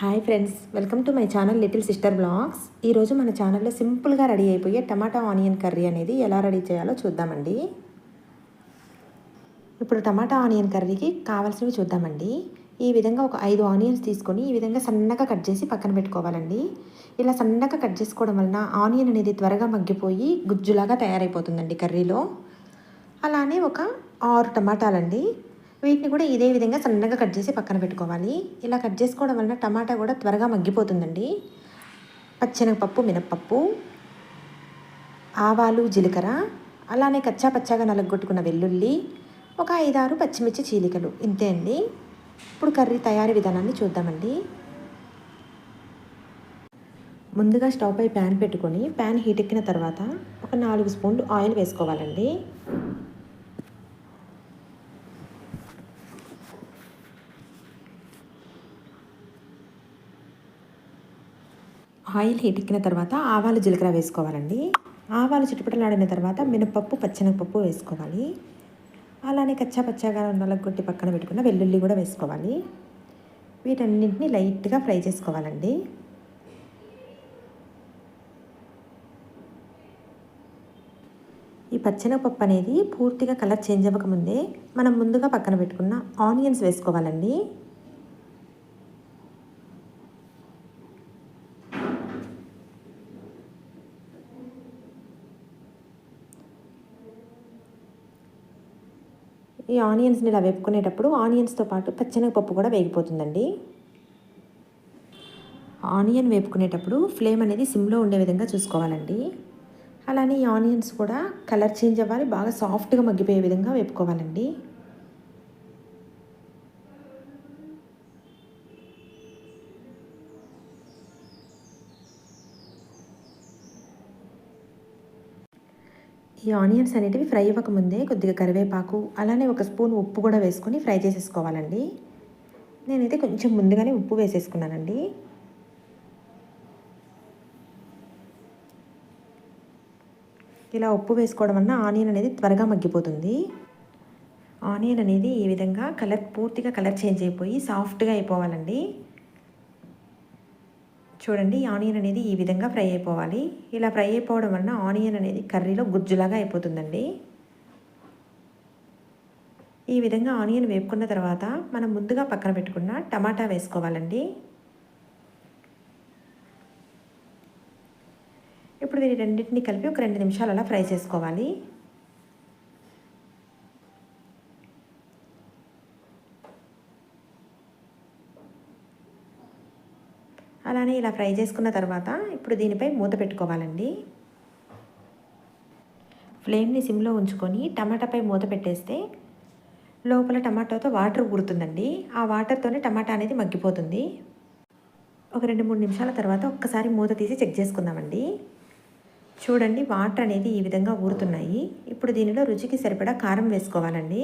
Hi friends welcome to my channel little sister blogs ఈరోజు మన ఛానల్లో సింపుల్గా రెడీ అయిపోయే టమాటా ఆనియన్ కర్రీ అనేది ఎలా రెడీ చేయాలో చూద్దామండి. ఇప్పుడు టమాటా ఆనియన్ కర్రీకి కావాల్సినవి చూద్దామండి. ఈ విధంగా ఒక ఐదు ఆనియన్స్ తీసుకొని ఈ విధంగా సన్నగా కట్ చేసి పక్కన పెట్టుకోవాలండి. ఇలా సన్నగా కట్ చేసుకోవడం వలన ఆనియన్ అనేది త్వరగా మగ్గిపోయి గుజ్జులాగా తయారైపోతుందండి కర్రీలో. అలానే ఒక ఆరు టమాటాలండి. వీటిని కూడా ఇదే విధంగా సన్నగా కట్ చేసి పక్కన పెట్టుకోవాలి. ఇలా కట్ చేసుకోవడం వలన టమాటా కూడా త్వరగా మగ్గిపోతుందండి. పచ్చెనగపప్పు మినప్పప్పు ఆవాలు జీలకర్ర అలానే కచ్చా పచ్చాగా నలగొట్టుకున్న వెల్లుల్లి ఒక ఐదారు పచ్చిమిర్చి చీలికలు. ఇంతే అండి. ఇప్పుడు కర్రీ తయారీ విధానాన్ని చూద్దామండి. ముందుగా స్టవ్ పై ప్యాన్ పెట్టుకొని ప్యాన్ హీట్ ఎక్కిన తర్వాత ఒక నాలుగు స్పూన్లు ఆయిల్ వేసుకోవాలండి. ఆయిల్ హీట్ ఎక్కిన తర్వాత ఆవాలు జీలకర్ర వేసుకోవాలండి. ఆవాలు చుట్టుపటలాడిన తర్వాత మినపప్పు పచ్చనపప్పు వేసుకోవాలి. అలానే కచ్చా పచ్చాగా నలగొట్టి పక్కన పెట్టుకున్న వెల్లుల్లి కూడా వేసుకోవాలి. వీటన్నింటిని లైట్గా ఫ్రై చేసుకోవాలండి. ఈ పచ్చనపప్పు అనేది పూర్తిగా కలర్ చేంజ్ అవ్వకముందే మనం ముందుగా పక్కన పెట్టుకున్న ఆనియన్స్ వేసుకోవాలండి. ఈ ఆనియన్స్ని ఇలా వేపుకునేటప్పుడు ఆనియన్స్తో పాటు పచ్చెనగపప్పు కూడా వేగిపోతుందండి. ఆనియన్ వేపుకునేటప్పుడు ఫ్లేమ్ అనేది సిమ్లో ఉండే విధంగా చూసుకోవాలండి. అలానే ఈ ఆనియన్స్ కూడా కలర్ చేంజ్ అవ్వాలి బాగా సాఫ్ట్గా మగ్గిపోయే విధంగా వేపుకోవాలండి. ఈ ఆనియన్స్ అనేటివి ఫ్రై అవ్వకముందే కొద్దిగా కరివేపాకు అలానే ఒక స్పూన్ ఉప్పు కూడా వేసుకొని ఫ్రై చేసేసుకోవాలండి. నేనైతే కొంచెం ముందుగానే ఉప్పు వేసేసుకున్నానండి. ఇలా ఉప్పు వేసుకోవడం వలన ఆనియన్ అనేది త్వరగా మగ్గిపోతుంది. ఆనియన్ అనేది ఈ విధంగా కలర్ పూర్తిగా కలర్ చేంజ్ అయిపోయి సాఫ్ట్గా అయిపోవాలండి. చూడండి ఆనియన్ అనేది ఈ విధంగా ఫ్రై అయిపోవాలి. ఇలా ఫ్రై అయిపోవడం వలన ఆనియన్ అనేది కర్రీలో గుజ్జులాగా అయిపోతుందండి. ఈ విధంగా ఆనియన్ వేపుకున్న తర్వాత మనం ముందుగా పక్కన పెట్టుకున్న టమాటా వేసుకోవాలండి. ఇప్పుడు వీరి రెండింటిని కలిపి ఒక రెండు నిమిషాలు అలా ఫ్రై చేసుకోవాలి. అలానే ఇలా ఫ్రై చేసుకున్న తర్వాత ఇప్పుడు దీనిపై మూత పెట్టుకోవాలండి. ఫ్లేమ్ని సిమ్లో ఉంచుకొని టమాటాపై మూత పెట్టేస్తే లోపల టమాటాతో వాటర్ ఊరుతుందండి. ఆ వాటర్తోనే టమాటా అనేది మగ్గిపోతుంది. ఒక రెండు మూడు నిమిషాల తర్వాత ఒక్కసారి మూత తీసి చెక్ చేసుకుందామండి. చూడండి వాటర్ అనేది ఈ విధంగా ఊరుతున్నాయి. ఇప్పుడు దీనిలో రుచికి సరిపడా కారం వేసుకోవాలండి.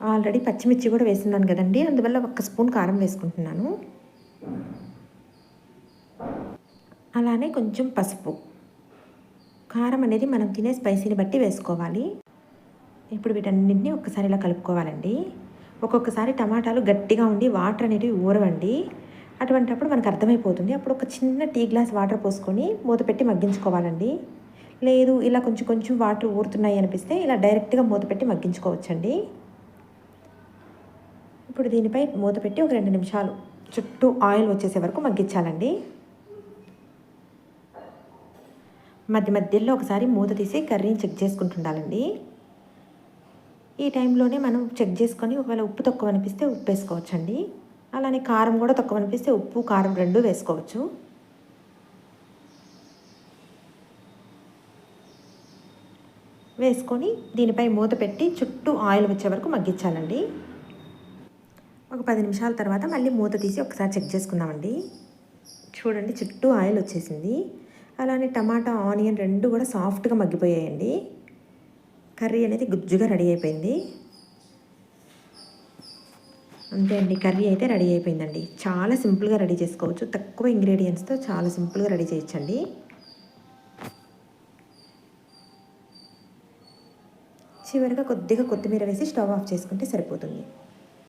ఆల్రెడీ పచ్చిమిర్చి కూడా వేస్తున్నాను కదండి. అందువల్ల ఒక్క స్పూన్ కారం వేసుకుంటున్నాను. అలానే కొంచెం పసుపు. కారం అనేది మనం తినే స్పైసీని బట్టి వేసుకోవాలి. ఇప్పుడు వీటన్నింటినీ ఒక్కసారి ఇలా కలుపుకోవాలండి. ఒక్కొక్కసారి టమాటాలు గట్టిగా ఉండి వాటర్ అనేటివి ఊరవండి. అటువంటిప్పుడు మనకు అర్థమైపోతుంది. అప్పుడు ఒక చిన్న టీ గ్లాస్ వాటర్ పోసుకొని మూత పెట్టి మగ్గించుకోవాలండి. లేదు ఇలా కొంచెం కొంచెం వాటర్ ఊరుతున్నాయి అనిపిస్తే ఇలా డైరెక్ట్గా మూత పెట్టి మగ్గించుకోవచ్చండి. ఇప్పుడు దీనిపై మూత పెట్టి ఒక రెండు నిమిషాలు చుట్టూ ఆయిల్ వచ్చేసే వరకు మగ్గించాలండి. మధ్య మధ్యలో ఒకసారి మూత తీసి కర్రీని చెక్ చేసుకుంటుండాలండి. ఈ టైంలోనే మనం చెక్ చేసుకొని ఒకవేళ ఉప్పు తక్కువ అనిపిస్తే ఉప్పు వేసుకోవచ్చండి అలానే కారం కూడా తక్కువ అనిపిస్తే ఉప్పు కారం రెండు వేసుకోవచ్చు. వేసుకొని దీనిపై మూత పెట్టి చుట్టూ ఆయిల్ వచ్చే వరకు మగ్గించాలండి. ఒక పది నిమిషాల తర్వాత మళ్ళీ మూత తీసి ఒకసారి చెక్ చేసుకుందామండి. చూడండి చుట్టూ ఆయిల్ వచ్చేసింది. అలానే టమాటా ఆనియన్ రెండు కూడా సాఫ్ట్గా మగ్గిపోయాయండి. కర్రీ అనేది గుజ్జుగా రెడీ అయిపోయింది. అంతే అండి కర్రీ అయితే రెడీ అయిపోయిందండి. చాలా సింపుల్గా రెడీ చేసుకోవచ్చు. తక్కువ ఇంగ్రీడియంట్స్తో చాలా సింపుల్గా రెడీ చేయొచ్చండి. చివరిగా కొద్దిగా కొత్తిమీర వేసి స్టవ్ ఆఫ్ చేసుకుంటే సరిపోతుంది.